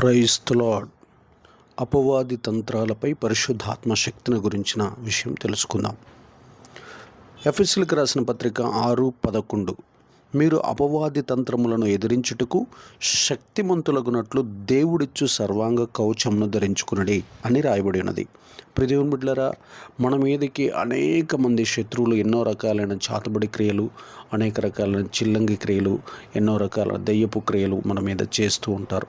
క్రైస్తలాడ్ అపవాది తంత్రాలపై పరిశుద్ధాత్మ శక్తిని గురించిన విషయం తెలుసుకుందాం. ఎఫ్ఎస్సీలకు రాసిన పత్రిక ఆరు పదకొండు. మీరు అపవాది తంత్రములను ఎదిరించుటకు శక్తిమంతులగునట్లు దేవుడిచ్చు సర్వాంగ కవచమును ధరించుకునడి అని రాయబడి ఉన్నది ప్రిదేవుని మన మీదకి అనేక మంది శత్రువులు ఎన్నో రకాలైన చాతబడి క్రియలు అనేక రకాలైన చిల్లంగి క్రియలు ఎన్నో రకాల దెయ్యపు క్రియలు మన మీద చేస్తూ ఉంటారు.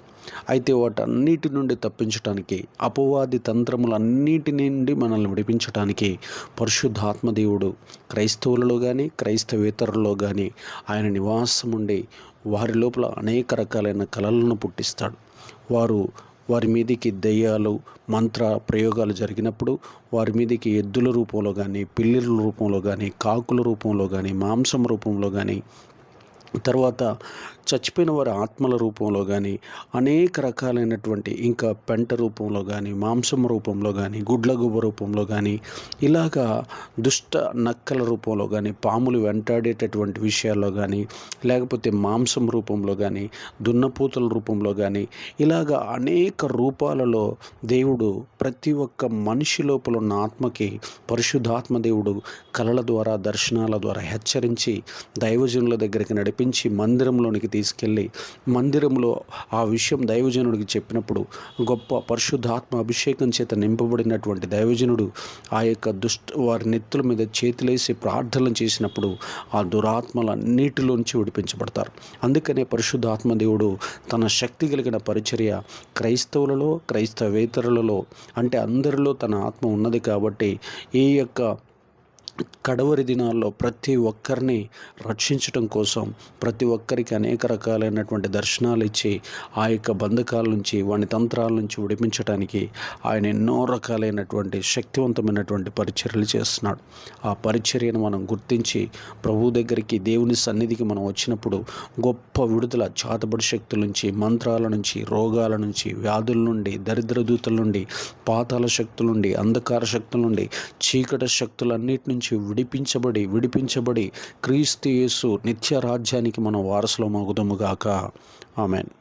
అయితే వాటన్నిటి నుండి తప్పించడానికి అపవాది తంత్రములన్నిటి నుండి మనల్ని విడిపించడానికి పరిశుద్ధాత్మదేవుడు క్రైస్తవులలో కానీ క్రైస్తవేతరులలో కానీ ఆయన నివాసం ఉండి వారి లోపల అనేక రకాలైన కళలను పుట్టిస్తాడు. వారు వారి మీదికి దెయ్యాలు మంత్ర ప్రయోగాలు జరిగినప్పుడు వారి మీదికి ఎద్దుల రూపంలో కానీ పిల్లిల రూపంలో కానీ కాకుల రూపంలో కానీ మాంసం రూపంలో కానీ తర్వాత చచ్చిపోయిన వారి ఆత్మల రూపంలో కానీ అనేక రకాలైనటువంటి ఇంకా పెంట రూపంలో కానీ మాంసం రూపంలో కానీ గుడ్ల గుబ్బ రూపంలో కానీ ఇలాగా దుష్ట నక్కల రూపంలో కానీ పాములు వెంటాడేటటువంటి విషయాల్లో కానీ లేకపోతే మాంసం రూపంలో కానీ దున్నపూతల రూపంలో కానీ ఇలాగా అనేక రూపాలలో దేవుడు ప్రతి ఒక్క మనిషి లోపల ఉన్న ఆత్మకి పరిశుద్ధాత్మ దేవుడు కళల ద్వారా దర్శనాల ద్వారా హెచ్చరించి దైవజనుల దగ్గరికి నడిపి నడిపించి మందిరంలోనికి తీసుకెళ్ళి మందిరంలో ఆ విషయం దైవజనుడికి చెప్పినప్పుడు గొప్ప పరిశుద్ధాత్మ అభిషేకం చేత నింపబడినటువంటి దైవజనుడు ఆ యొక్క దుష్ట వారి నెత్తుల మీద చేతులేసి ప్రార్థనలు చేసినప్పుడు ఆ దురాత్మలన్నిటిలోంచి విడిపించబడతారు. అందుకనే పరిశుద్ధాత్మ దేవుడు తన శక్తి కలిగిన పరిచర్య క్రైస్తవులలో క్రైస్తవేతరులలో అంటే అందరిలో తన ఆత్మ ఉన్నది కాబట్టి ఈ యొక్క కడవరి దినాల్లో ప్రతి ఒక్కరిని రక్షించటం కోసం ప్రతి ఒక్కరికి అనేక రకాలైనటువంటి దర్శనాలు ఇచ్చి ఆ యొక్క బంధకాల నుంచి వాని తంత్రాల నుంచి విడిపించడానికి ఆయన ఎన్నో రకాలైనటువంటి శక్తివంతమైనటువంటి పరిచర్యలు చేస్తున్నాడు. ఆ పరిచర్యను మనం గుర్తించి ప్రభు దగ్గరికి దేవుని సన్నిధికి మనం వచ్చినప్పుడు గొప్ప విడుదల చాతబడి శక్తుల నుంచి మంత్రాల నుంచి రోగాల నుంచి వ్యాధుల నుండి దరిద్ర దూతల నుండి పాతాల శక్తుల నుండి అంధకార శక్తుల నుండి చీకటి శక్తులన్నిటి నుంచి నుంచి విడిపించబడి విడిపించబడి క్రీస్తు యేసు నిత్య రాజ్యానికి మనం వారసులమగుదముగాక ఆమెన్.